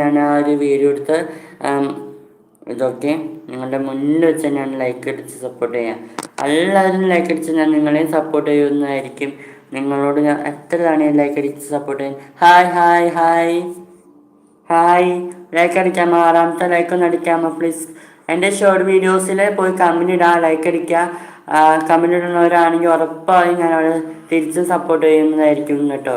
ഞാൻ ആ ഒരു വീഡിയോ എടുത്ത് ഇതൊക്കെ നിങ്ങളുടെ മുന്നിൽ വെച്ച് ഞാൻ ലൈക്ക് അടിച്ച് സപ്പോർട്ട് ചെയ്യാം. എല്ലാവരും ലൈക്ക് അടിച്ച് ഞാൻ നിങ്ങളെയും സപ്പോർട്ട് ചെയ്യുന്നതായിരിക്കും. നിങ്ങളോട് ഞാൻ എത്ര തവണ ലൈക്ക് അടിച്ച് സപ്പോർട്ട് ചെയ്യും? Hi hi hi hi like അടിക്കാമോ ആറാമത്തെ ലൈക്ക് ഒന്ന് അടിക്കാമോ പ്ലീസ് എന്റെ ഷോർട്ട് വീഡിയോസിൽ പോയി കമന്റ് ഇടാ ലൈക്ക് അടിക്കുക. കമന്റ് ഇടുന്നവരാണെങ്കിൽ ഉറപ്പായും ഞാൻ അവിടെ തിരിച്ചും സപ്പോർട്ട് ചെയ്യുന്നതായിരിക്കും കേട്ടോ.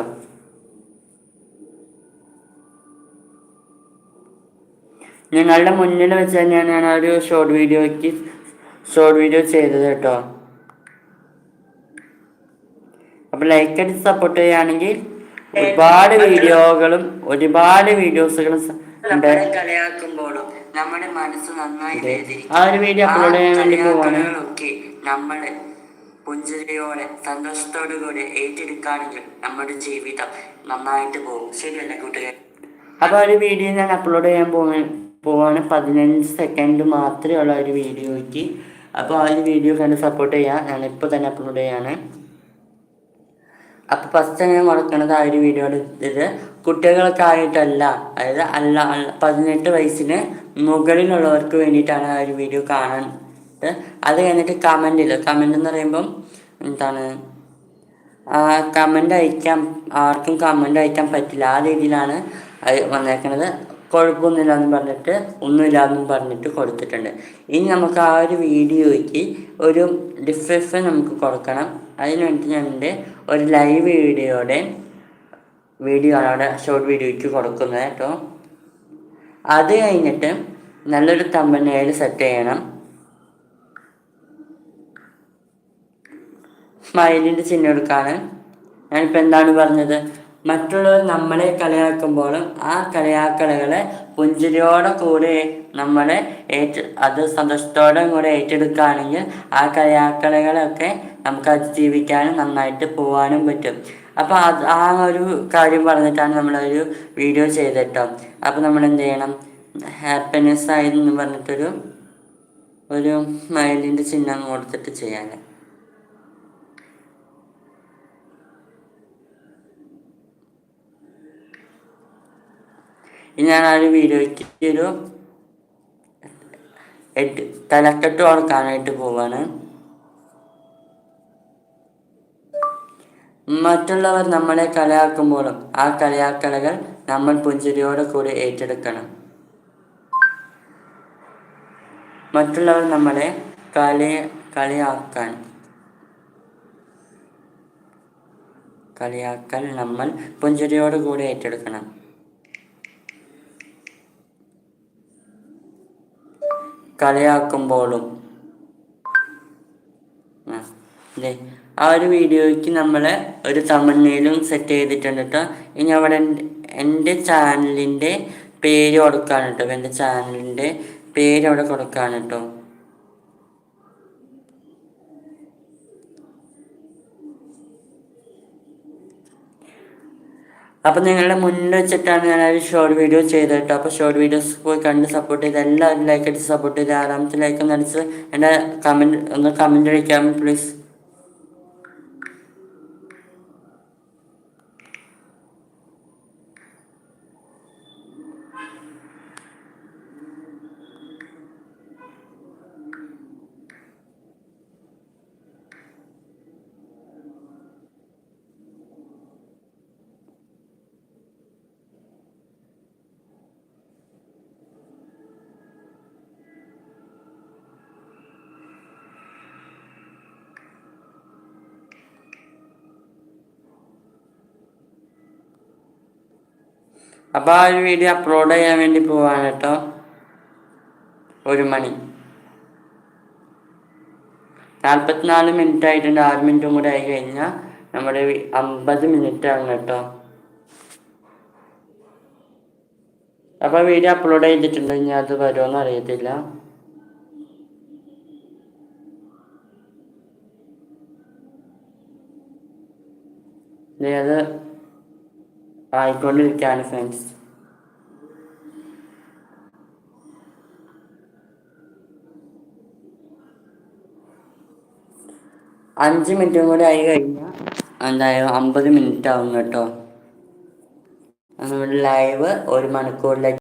നിങ്ങളുടെ മുന്നിൽ വെച്ച് തന്നെയാണ് ഞാൻ ഒരു ഷോർട്ട് വീഡിയോയ്ക്ക് ഷോർട്ട് വീഡിയോ ചെയ്തത് കേട്ടോ. അപ്പോൾ ലൈക്ക് അടിച്ച് സപ്പോർട്ട് ചെയ്യുകയാണെങ്കിൽ ഒരുപാട് വീഡിയോകളും ഒരുപാട് വീഡിയോസുകളും ഉണ്ട്. നമ്മുടെ മനസ്സ് നന്നായി ആ ഒരു വീഡിയോ അപ്ലോഡ് ചെയ്യാൻ വേണ്ടി പോവാണ്. നമ്മളെ പുഞ്ചിരിയോടെ സന്തോഷത്തോടു കൂടി ഏറ്റെടുക്കുകയാണെങ്കിൽ നമ്മുടെ ജീവിതം നന്നായിട്ട് പോകും. ശരിയല്ലേ കൂട്ടുകാർ അപ്പോൾ ഒരു വീഡിയോ ഞാൻ അപ്ലോഡ് ചെയ്യാൻ പോവാൻ പോവാണ് പതിനഞ്ച് സെക്കൻഡ് മാത്രമേ ഉള്ള ഒരു വീഡിയോയ്ക്ക്. അപ്പോൾ ആ ഒരു വീഡിയോ കണ്ട് സപ്പോർട്ട് ചെയ്യാം. ഞാൻ ഇപ്പോൾ തന്നെ അപ്ലോഡ് ചെയ്യാണ്. അപ്പോൾ ഫസ്റ്റ് ഞാൻ മുടക്കണത് ആ ഒരു വീഡിയോയുടെ ഇത്. കുട്ടികൾക്ക് ആയിട്ടല്ല. അതായത് അല്ല പതിനെട്ട് വയസ്സിന് മുകളിലുള്ളവർക്ക് വേണ്ടിയിട്ടാണ് ആ ഒരു വീഡിയോ കാണാൻ അത് കഴിഞ്ഞിട്ട് കമന്റിൽ കമന്റ് എന്ന് പറയുമ്പം എന്താണ്? കമന്റ് അയക്കാൻ ആർക്കും കമന്റ് അയക്കാൻ പറ്റില്ല. ആ രീതിയിലാണ് വന്നേക്കണത്. കുഴപ്പമൊന്നുമില്ല എന്ന് പറഞ്ഞിട്ട് ഒന്നുമില്ല പറഞ്ഞിട്ട് കൊടുത്തിട്ടുണ്ട്. ഇനി നമുക്ക് ആ ഒരു വീഡിയോയ്ക്ക് ഒരു ഡിസ്ക്രിപ്ഷൻ നമുക്ക് കൊടുക്കണം. അതിന് വേണ്ടി ഞാൻ എന്റെ ഒരു ലൈവ് വീഡിയോയുടെ വീഡിയോ ആണ് അവിടെ ഷോർട്ട് വീഡിയോയ്ക്ക് കൊടുക്കുന്നത് കേട്ടോ. അത് കഴിഞ്ഞിട്ട് നല്ലൊരു തമ്പനയിൽ സെറ്റ് ചെയ്യണം. സ്മൈലിന്റെ ചിഹ്നം എടുക്കാണ്. ഞാനിപ്പോൾ എന്താണ് പറഞ്ഞത്? മറ്റുള്ളവർ നമ്മളെ കളിയാക്കുമ്പോഴും ആ കളിയാക്കലുകളെ പുഞ്ചിരിയോടെ കൂടെ നമ്മളെ ഏറ്റ അത് സന്തോഷത്തോടെ കൂടെ ഏറ്റെടുക്കുകയാണെങ്കിൽ ആ കളിയാക്കലുകളൊക്കെ നമുക്ക് അതിജീവിക്കാനും നന്നായിട്ട് പോകാനും പറ്റും. അപ്പോൾ അത് ആ ഒരു കാര്യം പറഞ്ഞിട്ടാണ് നമ്മളൊരു വീഡിയോ ചെയ്തിട്ടോ. അപ്പോൾ നമ്മൾ എന്ത് ചെയ്യണം ഹാപ്പിനെസ് ആയിരുന്നു പറഞ്ഞിട്ടൊരു ഒരു മൈൻഡിന്റെ ചിഹ്നം കൊടുത്തിട്ട് ചെയ്യാൻ ഞാൻ ആ ഒരു വീഡിയോയ്ക്ക് ഒരു തലക്കെട്ട് കൊടുക്കാനായിട്ട് പോവാണ്. മറ്റുള്ളവർ നമ്മളെ കളിയാക്കുമ്പോഴും ആ കളിയാക്കലുകൾ നമ്മൾ പുഞ്ചിരിയോടെ കൂടി ഏറ്റെടുക്കണം. മറ്റുള്ളവർ നമ്മളെ കളി കളിയാക്കാൻ കളിയാക്കൽ നമ്മൾ പുഞ്ചിരിയോട് കൂടി ഏറ്റെടുക്കണം. കളിയാക്കുമ്പോഴും. അല്ലേ? ആ ഒരു വീഡിയോയ്ക്ക് നമ്മൾ ഒരു തമിഴ്നയിലും സെറ്റ് ചെയ്തിട്ടുണ്ട് കേട്ടോ ഇനി അവിടെ എന്റെ- എന്റെ ചാനലിന്റെ പേര് കൊടുക്കാണ് കേട്ടോ എന്റെ ചാനലിന്റെ പേര് അവിടെ കൊടുക്കാണ് കേട്ടോ അപ്പം നിങ്ങളുടെ മുന്നിൽ വെച്ചിട്ടാണ് ഞാൻ ഒരു ഷോർട്ട് വീഡിയോ ചെയ്തത് കേട്ടോ അപ്പോൾ ഷോർട്ട് വീഡിയോസ് പോയി കണ്ട് സപ്പോർട്ട് ചെയ്ത് എല്ലാവരും ലൈക്ക് അടിച്ച് സപ്പോർട്ട് ചെയ്ത് ആറാമത്തെ ലൈക്ക് നടിച്ച് എന്റെ കമന്റ് ഒന്ന് കമന്റ് അടിക്കാമോ പ്ലീസ് അപ്പോൾ ആ ഒരു വീഡിയോ അപ്ലോഡ് ചെയ്യാൻ വേണ്ടി പോവാണ് കേട്ടോ. ഒരു മണി. നാൽപ്പത്തിനാല് മിനിറ്റ് ആയിട്ടുണ്ട്. ആറ് മിനിറ്റും കൂടെ ആയി കഴിഞ്ഞാൽ നമ്മുടെ അമ്പത് മിനിറ്റ് ആണ് കേട്ടോ. അപ്പോൾ വീഡിയോ അപ്ലോഡ് ചെയ്തിട്ടുണ്ട് ഇനി അത് വരുമോന്ന് അറിയത്തില്ല. അത് ആയിക്കൊണ്ടിരിക്കുകയാണ് ഫ്രണ്ട്സ് അഞ്ച് മിനിറ്റും കൂടി ആയി കഴിഞ്ഞാൽ എന്തായാലും അമ്പത് മിനിറ്റ് ആവും കേട്ടോ. നമ്മുടെ ലൈവ് ഒരു മണിക്കൂറിലേക്ക്